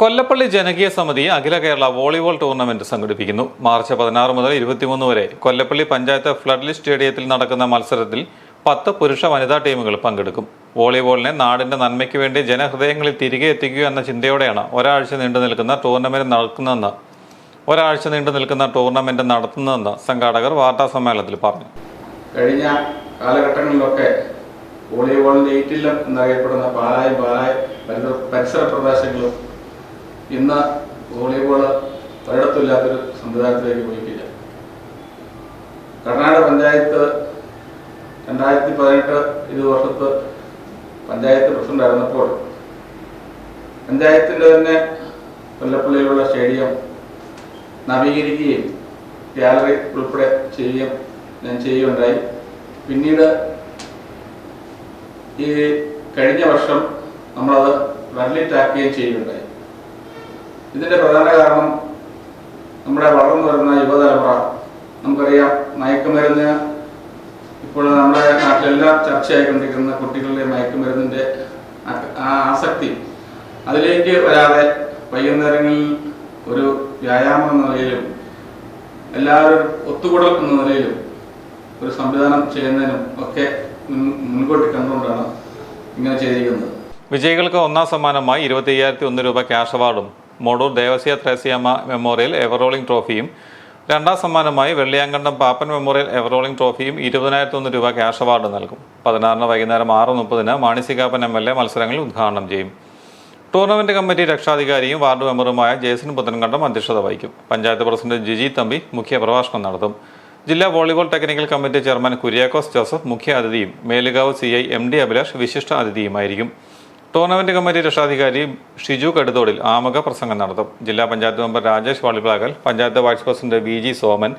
കൊല്ലപ്പള്ളി ജനകീയ സമിതി അഖില കേരള വോളിബോൾ ടൂർണമെന്റ് സംഘടിപ്പിക്കുന്നു. മാർച്ച് പതിനാറ് മുതൽ ഇരുപത്തിമൂന്ന് വരെ കൊല്ലപ്പള്ളി പഞ്ചായത്ത് ഫ്ലഡ്ലി സ്റ്റേഡിയത്തിൽ നടക്കുന്ന മത്സരത്തിൽ പത്ത് പുരുഷ വനിതാ ടീമുകൾ പങ്കെടുക്കും. വോളിബോളിനെ നാടിന്റെ നന്മയ്ക്ക് വേണ്ടി ജനഹൃദയങ്ങളിൽ തിരികെ എത്തിക്കുക എന്ന ചിന്തയോടെയാണ് ഒരാഴ്ച നീണ്ടു നിൽക്കുന്ന ടൂർണമെന്റ് നടക്കുന്നതെന്ന് ഒരാഴ്ച നീണ്ടു നിൽക്കുന്ന ടൂർണമെന്റ് നടത്തുന്നതെന്ന് സംഘാടകർ വാർത്താ സമ്മേളനത്തിൽ പറഞ്ഞു. കഴിഞ്ഞ കാലഘട്ടങ്ങളിലൊക്കെ വോളിബോളിന്റെ ഈറ്റില്ലം എന്നറിയപ്പെടുന്ന പാലായും പാലായ പരിസര പ്രദേശങ്ങളും ഇന്ന് വോളിബോൾ ഒരിടത്തുമില്ലാത്തൊരു സംവിധാനത്തിലേക്ക് പോയിട്ടില്ല. കർണാടക പഞ്ചായത്ത് രണ്ടായിരത്തി പതിനെട്ട് ഇരു വർഷത്ത് പഞ്ചായത്ത് പ്രസിഡന്റ് ആയിരുന്നപ്പോൾ പഞ്ചായത്തിന്റെ തന്നെ കൊല്ലപ്പള്ളിയിലുള്ള സ്റ്റേഡിയം നവീകരിക്കുകയും ഗാലറി ഉൾപ്പെടെ ചെയ്യുകയും ഞാൻ ചെയ്യുകയുണ്ടായി. പിന്നീട് ഈ കഴിഞ്ഞ വർഷം നമ്മളത് റണ്ണിറ്റാക്കുകയും ചെയ്യുകയുണ്ടായി. ഇതിന്റെ പ്രധാന കാരണം നമ്മുടെ വളർന്നു വരുന്ന യുവതലമുറ. നമുക്കറിയാം മയക്കുമരുന്ന് ഇപ്പോൾ നമ്മുടെ നാട്ടിലെല്ലാം ചർച്ചയായിക്കൊണ്ടിരിക്കുന്ന കുട്ടികളുടെ ആ ആസക്തി. അതിലേക്ക് വരാതെ വൈകുന്നേരങ്ങളിൽ ഒരു വ്യായാമം എന്ന നിലയിലും എല്ലാവരും ഒത്തുകൂടൽ എന്ന നിലയിലും ഒരു സംവിധാനം ചെയ്യുന്നതിനും ഒക്കെ മുൻ- മുൻകൂട്ടി കണ്ടുകൊണ്ടാണ് ഇങ്ങനെ ചെയ്തിരിക്കുന്നത്. വിജയികൾക്ക് ഒന്നാം സമ്മാനമായി ഇരുപത്തി അയ്യായിരത്തി ഒന്ന് രൂപ ക്യാഷ് അവാർഡും Modoor Devasya Threasiamma memorial ever rolling ട്രോഫിയും രണ്ടാം സമ്മാനമായി വെള്ളിയാങ്കണ്ടം പാപ്പൻ മെമ്മോറിയൽ എവറോളിംഗ് ട്രോഫിയും ഇരുപതിനായിരത്തൊന്ന് രൂപ ക്യാഷ് അവാർഡ് നൽകും. പതിനാറിന് വൈകുന്നേരം ആറ് മുപ്പതിന് മാണിസികാപ്പൻ എം എൽ എ മത്സരങ്ങൾ ഉദ്ഘാടനം ചെയ്യും. ടൂർണമെന്റ് കമ്മിറ്റി രക്ഷാധികാരിയും വാർഡ് മെമ്പറുമായ ജേസൻ പുത്തൻകണ്ടം അധ്യക്ഷത വഹിക്കും. പഞ്ചായത്ത് പ്രസിഡന്റ് ജിജി തമ്പി മുഖ്യ പ്രഭാഷണം നടത്തും. ജില്ലാ volleyball technical committee chairman Kuriakose Joseph മുഖ്യ അതിഥിയും Melukavu C I M D Abhilash വിശിഷ്ട അതിഥിയുമായിരിക്കും ടൂർണമെന്റ് കമ്മിറ്റി രക്ഷാധികാരി ഷിജു കടുതോടിൽ ആമുഖ പ്രസംഗം നടത്തും. ജില്ലാ panchayat member Rajesh Valiplakal panchayat vice president V G Soman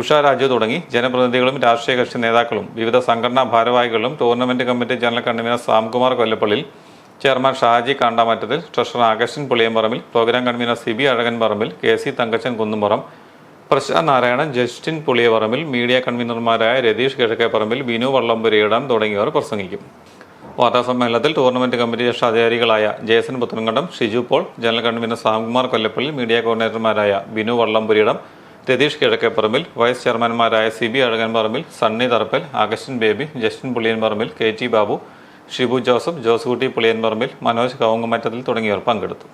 Usha Raju തുടങ്ങി ജനപ്രതിനിധികളും രാഷ്ട്രീയ കക്ഷി നേതാക്കളും വിവിധ സംഘടനാ ഭാരവാഹികളും tournament committee general convener Samkumar Kollappallil chairman Shaji Kandamattathil treasurer Akarshan Puliyamparambil programme convener C B Azhakan Parambil K C Thankachan Kunnumpuram Prashanth Narayanan Justin Puliyaparambil media കൺവീനർമാരായ Ratheesh Kizhakkeparambil Binu Vallampurayidam തുടങ്ങിയവർ പ്രസംഗിക്കും. വാർത്താസമ്മേളനത്തിൽ tournament committee രക്ഷാധികാരികളായ Jason Puthenkandam Shiju Paul general convener Samkumar Kollappally media കോർഡിനേറ്റർമാരായ Binu Vallampuriyidam Ratheesh Kizhakkeparambil vice ചെയർമാൻമാരായ C B Azhakan Parambil Sunny Tharappel Augustine Baby Justin Puliyan Parambil K T Babu Shibu Joseph Josekutty Puliyan Parambil Manoj Kavungumattathil തുടങ്ങിയവർ പങ്കെടുത്തു.